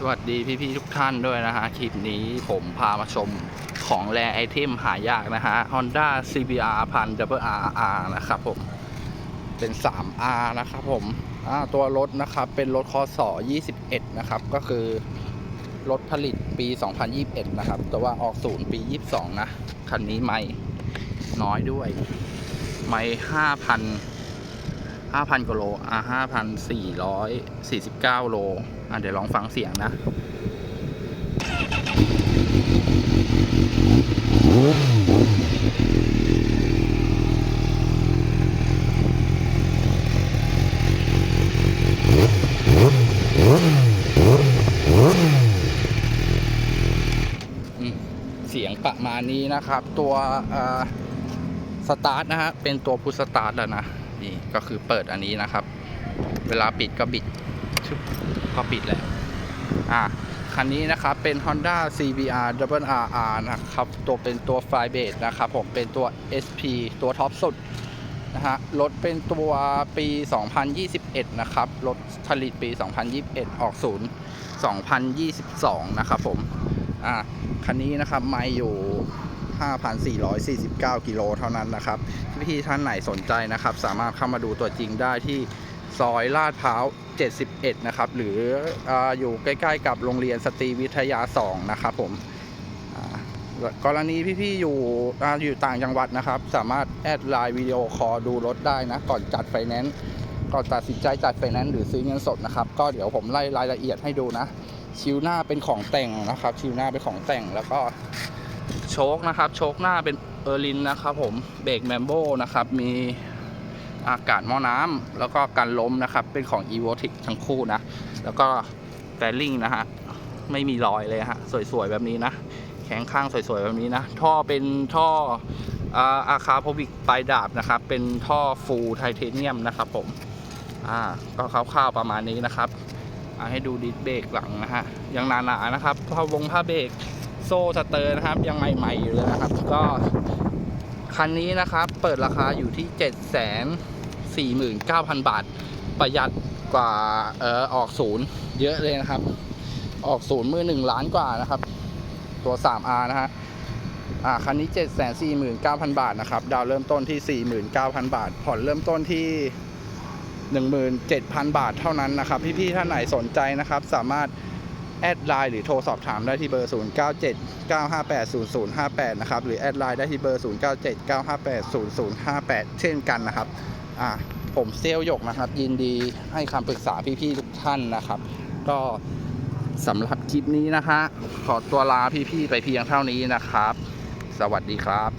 สวัสดีพี่ๆทุกท่านด้วยนะฮะ คลิปนี้ผมพามาชมของแรไอเทมหายากนะฮะ Honda CBR พัน WRR นะครับผม เป็น 3R นะครับผมตัวรถนะครับ เป็นรถคศ21 นะครับ ก็คือ รถผลิตปี 2021 นะครับ แต่ว่าออกศูนย์ปี 22 นะ คันนี้ไม่น้อยด้วย ไม่5,000 5,000กว่าโลอะ5,449 โล อะเดี๋ยวลองฟังเสียงนะเสียงประมาณนี้นะครับ ตัวสตาร์ทนะฮะเป็นตัวพุทสตาร์ทแล้วนะนี่ก็คือเปิดอันนี้นะครับ เวลาปิดก็บิด ชึบก็ปิดแล้ว อะคันนี้นะครับเป็น Honda CBR Double RR นะครับ ตัวเป็นตัวไฟเบสนะครับผมเป็นตัว SP ตัวท็อปสุดนะฮะรถเป็นตัวปี 2021 นะครับรถผลิตปี 2021 ออกศูนย์2022 นะครับผม อะคันนี้นะครับไม่อยู่5,449 กิโลเท่านั้นนะครับ พี่ท่านไหนสนใจนะครับ สามารถเข้ามาดูตัวจริงได้ที่ ซอยลาดพร้าว 71 นะครับ หรือออยู่ใกล้ๆกับโรงเรียนสตรีวิทยา 2 นะครับผมอ่ากรณีพี่ๆอยู่ออยู่ต่างจังหวัดนะครับ สามารถแอดไลน์วิดีโอคอลดูรถได้นะ ก่อนจัดไฟแนนซ์ก่อนตัดสินใจจัดไฟแนนซ์หรือซื้อเงินสดนะครับ ก็เดี๋ยวผมไล่รายละเอียดให้ดูนะ ชิวหน้าเป็นของแต่งนะครับ ชิวหน้าเป็นของแต่งแล้วก็โชคนะครับ โชคหน้าเป็นเออร์ลินนะครับผมเบรกแมมโบนะครับมี อากาศหม้อน้ำแล้วก็การล้มนะครับ เป็นของ e v o t i c ทั้งคู่นะ แล้วก็แฟลลิงนะฮะ ไม่มีรอยเลยฮะ สวยๆ แบบนี้นะ แข็งข้างสวยๆ แบบนี้นะ ท่อเป็นท่ออาอาคาพวิกปลายดาบนะครับ เป็นท่อฟูลไทเทเนียมนะครับผม อ่า ก็คร่าวๆประมาณนี้นะครับให้ดูดิสเบรกหลังนะฮะ ยังหนาๆนะครับผ้าวงผ้าเบรกโซ่สเตอร์นะครับ ยังใหม่ๆอยู่เลยนะครับ ก็คันนี้นะครับ เปิดราคาอยู่ที่7 4 9 0 0 0 บาท ประหยัดกว่าเออออกศูนย์เยอะเลยนะครับ ออกศูนย์มือหนึ่งล้านกว่านะครับ ตัว 3R นะฮะอ่าคันนี้ 7 4 9 0 0 0 บาทนะครับ ดาวเริ่มต้นที่ 49,000 บาท ผ่อนเริ่มต้นที่ 17,000 บาทเท่านั้นนะครับ พี่ๆท่านไหนสนใจนะครับ สามารถแอดไลน์หรือโทรสอบถามได้ที่เบอร์ 0979580058 นะครับ หรือแอดไลน์ได้ที่เบอร์ 0979580058 เช่นกันนะครับ อะผมเซลหยกนะครับ ยินดีให้คำปรึกษาพี่ๆทุกท่านนะครับ ก็สำหรับคลิปนี้นะคะ ขอตัวลาพี่ๆไปเพียงเท่านี้นะครับ สวัสดีครับ